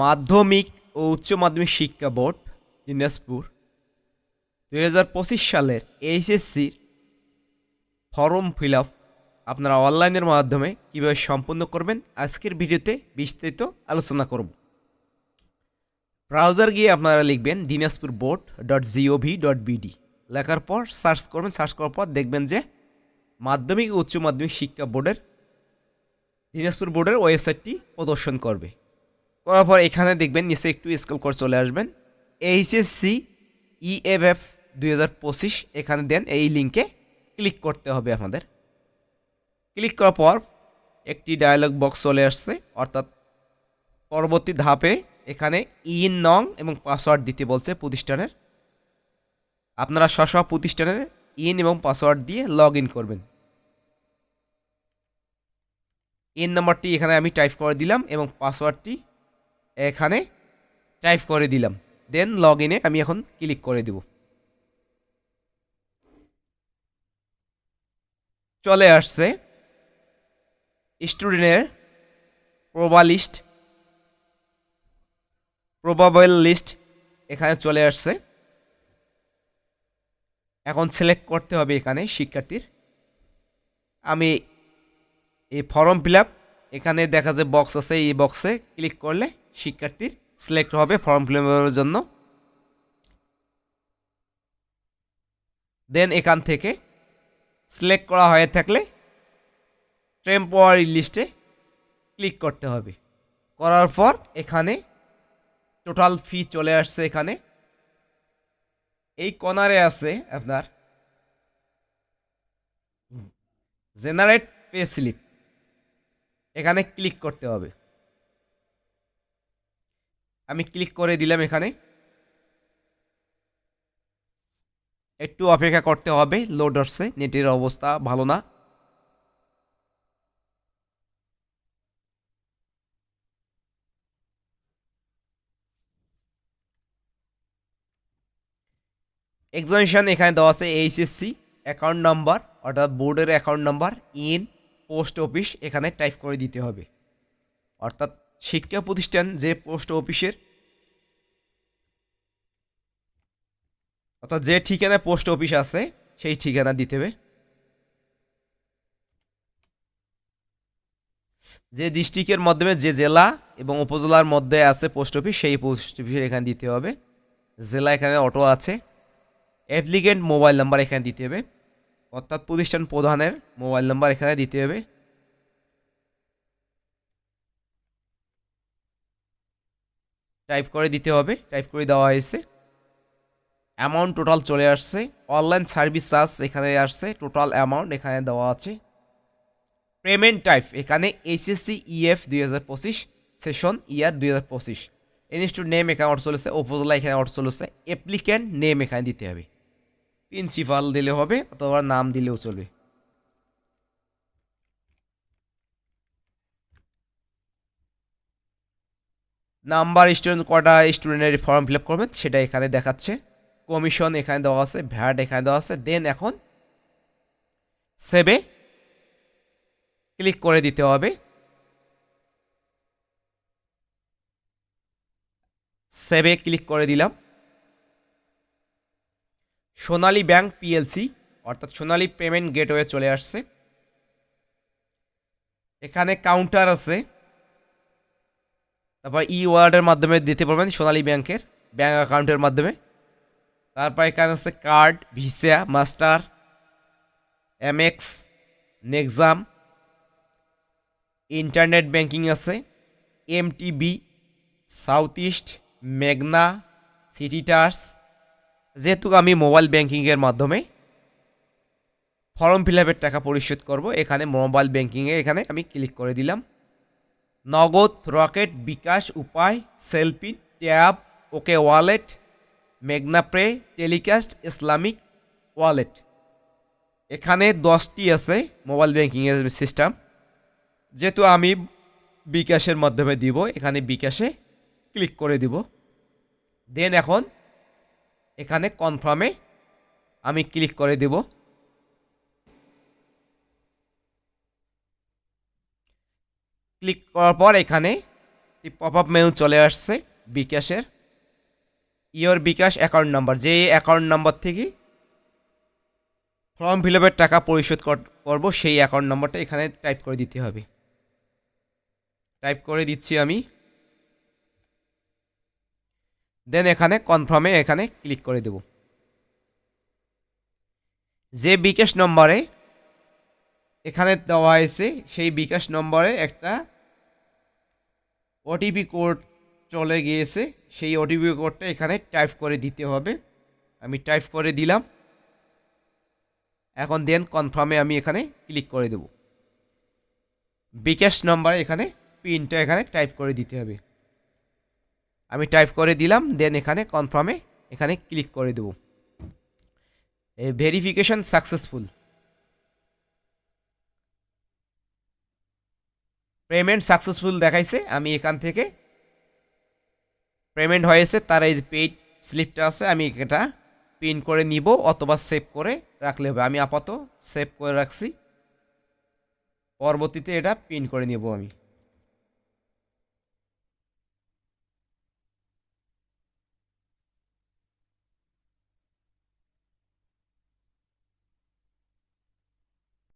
মাধ্যমিক ও উচ্চ মাধ্যমিক শিক্ষা বোর্ড, দিনাজপুর। দুই হাজার পঁচিশ সালের এইচএসসির ফর্ম ফিল আপ আপনারা অনলাইনের মাধ্যমে কীভাবে সম্পূর্ণ করবেন, আজকের ভিডিওতে বিস্তারিত আলোচনা করব। ব্রাউজার গিয়ে আপনারা লিখবেন Dinajpur board dot GOV dot BD লেখার পর সার্চ করবেন, সার্চ করার পর দেখবেন যে মাধ্যমিক ও উচ্চ মাধ্যমিক শিক্ষা বোর্ডের, দিনাজপুর বোর্ডের ওয়েবসাইটটি প্রদর্শন করবে। করার পর এখানে দেখবেন নিচে একটু স্কেল করে চলে আসবেন। এইচএসসি ইএফএফ দুই হাজার পঁচিশ, এখানে দেন এই লিঙ্কে ক্লিক করতে হবে আমাদের। ক্লিক করার পর একটি ডায়ালগ বক্স চলে আসছে, অর্থাৎ পরবর্তী ধাপে এখানে ইন নং এবং পাসওয়ার্ড দিতে বলছে প্রতিষ্ঠানের। আপনারা স্ব প্রতিষ্ঠানের ইন এবং পাসওয়ার্ড দিয়ে লগ করবেন। ইন নাম্বারটি এখানে আমি টাইপ করে দিলাম এবং পাসওয়ার্ডটি এখানে টাইপ করে দিলাম। দেন লগ ইনে আমি এখন ক্লিক করে দেব। চলে আসছে স্টুডেন্টের প্রবা লিস্ট প্রবাবল লিস্ট এখানে চলে আসছে। এখন সিলেক্ট করতে হবে এখানে শিক্ষার্থীর। আমি এই ফর্ম ফিল এখানে দেখা যায় বক্স আছে, এই বক্সে ক্লিক করলে শিক্ষার্থীর সিলেক্ট হবে ফর্ম ফিল জন্য। দেন এখান থেকে সিলেক্ট করা হয়ে থাকলে টেম্পোয়ারি লিস্টে ক্লিক করতে হবে। করার পর এখানে টোটাল ফি চলে আসছে এখানে। এই কর্নারে আছে আপনার জেনারেট পে স্লিপ এখানে ক্লিক করতে হবে। আমি ক্লিক করে দিলাম এখানে। একটু অপেক্ষা করতে হবে লোড আসছে নেটের অবস্থা ভালো না। এক্সামিশন এখানে দেওয়া আছে এইচএসসি অ্যাকাউন্ট নাম্বার অর্থাৎ বোর্ডের account number in post office এখানে টাইপ করে দিতে হবে। অর্থাৎ শিক্ষা প্রতিষ্ঠান যে পোস্ট অফিসের, অর্থাৎ যে ঠিকানায় পোস্ট অফিস আছে, সেই ঠিকানা দিতে হবে। যে ডিস্ট্রিক্টের মাধ্যমে, যে জেলা এবং উপজেলার মধ্যে আছে পোস্ট অফিস, সেই পোস্ট অফিসের এখানে দিতে হবে। জেলা এখানে অটো আছে। অ্যাপ্লিকেন্ট মোবাইল নাম্বার এখানে দিতে হবে। অর্থাৎ প্রতিষ্ঠান প্রধানের মোবাইল নাম্বার এখানে দিতে হবে। টাইপ করে দিতে হবে, টাইপ করে দেওয়া হয়েছে। অ্যামাউন্ট টোটাল চলে আসছে। অনলাইন সার্ভিস চার্জ এখানে আসছে টোটাল অ্যামাউন্ট এখানে দেওয়া আছে। পেমেন্ট টাইপ এখানে এইচএসসি ইএফ দুই হাজার পঁচিশ সেশন ইয়ার দুই হাজার পঁচিশ। ইনস্টিটিউট নেম এখানে অর্থ চলেছে, উপজেলা এখানে অর্থ চলেছে অ্যাপ্লিক্যান্ট নেম এখানে দিতে হবে। প্রিন্সিপাল দিলে হবে, অথবা নাম দিলেও চলবে। নাম্বার স্টুডেন্ট কটা স্টুডেন্টের ফর্ম ফিল আপ করবেন, সেটা এখানে দেখাচ্ছে। কমিশন এখানে দেওয়া আছে, ভ্যাট এখানে দেওয়া আছে দেন এখন সেভে ক্লিক করে দিতে হবে। সেভে ক্লিক করে দিলাম। সোনালী ব্যাংক পিএলসি অর্থাৎ সোনালী পেমেন্ট গেটওয়ে চলে আসছে। এখানে কাউন্টার আছে। তারপর ই ওয়ার্ডের মাধ্যমে দিতে পারবেন সোনালী ব্যাংকের ব্যাঙ্ক অ্যাকাউন্টের মাধ্যমে। তারপর এখানে আছে কার্ড, ভিসা, মাস্টার, এমএক্স, নেক্সাম, ইন্টারনেট ব্যাংকিং আছে এম এমটিবি, সাউথ ইস্ট, মেঘনা, সিটি টার্স। যেহেতু আমি মোবাইল ব্যাংকিংয়ের মাধ্যমে ফর্ম ফিল টাকা পরিশোধ করব, এখানে মোবাইল ব্যাংকিংয়ে এখানে আমি ক্লিক করে দিলাম। নগদ, রকেট, বিকাশ, উপায় সেলফি ট্যাব, ওকে ওয়ালেট মেঘনাপ্রে টেলিকাস্ট, ইসলামিক, ওয়ালেট। এখানে দশটি আছে মোবাইল ব্যাংকিংয়ের সিস্টেম। যেহেতু আমি বিকাশের মাধ্যমে দিব, এখানে বিকাশে ক্লিক করে দিব। দেন এখন এখানে কনফার্মে আমি ক্লিক করে দেব। ক্লিক করার পর এখানে পপ আপ মেনু চলে আসছে, বিকাশের। ইয়োর বিকাশ অ্যাকাউন্ট নাম্বার যে অ্যাকাউন্ট নাম্বার থেকে ফর্ম ফিল টাকা পরিশোধ কর- করব, সেই অ্যাকাউন্ট নাম্বারটা এখানে টাইপ করে দিতে হবে। টাইপ করে দিচ্ছি আমি। দেন এখানে কনফার্মে এখানে ক্লিক করে দেব। যে বিকাশ নম্বরে এখানে দেওয়া হয়েছে সেই বিকাশ নম্বরে একটা ওটিপি কোড চলে গিয়েছে, সেই ওটিপি কোডটা এখানে টাইপ করে দিতে হবে। আমি টাইপ করে দিলাম। এখন দেন কনফার্মে আমি এখানে ক্লিক করে দেব। বিকাশ নম্বরে এখানে পিনটা এখানে টাইপ করে দিতে হবে। আমি টাইপ করে দিলাম দেন এখানে কনফার্মে এখানে ক্লিক করে দেব। ভেরিফিকেশন সাকসেসফুল পেমেন্ট সাকসেসফুল দেখাইছে, আমি এখান থেকে পেমেন্ট হয়েছে, তার এই যে পেইড স্লিপটা আছে, আমি এটা পিন করে নিব অথবা সেভ করে রাখলে হবে। আমি আপাতত সেভ করে রাখছি, পরবর্তীতে এটা পিন করে নেব আমি।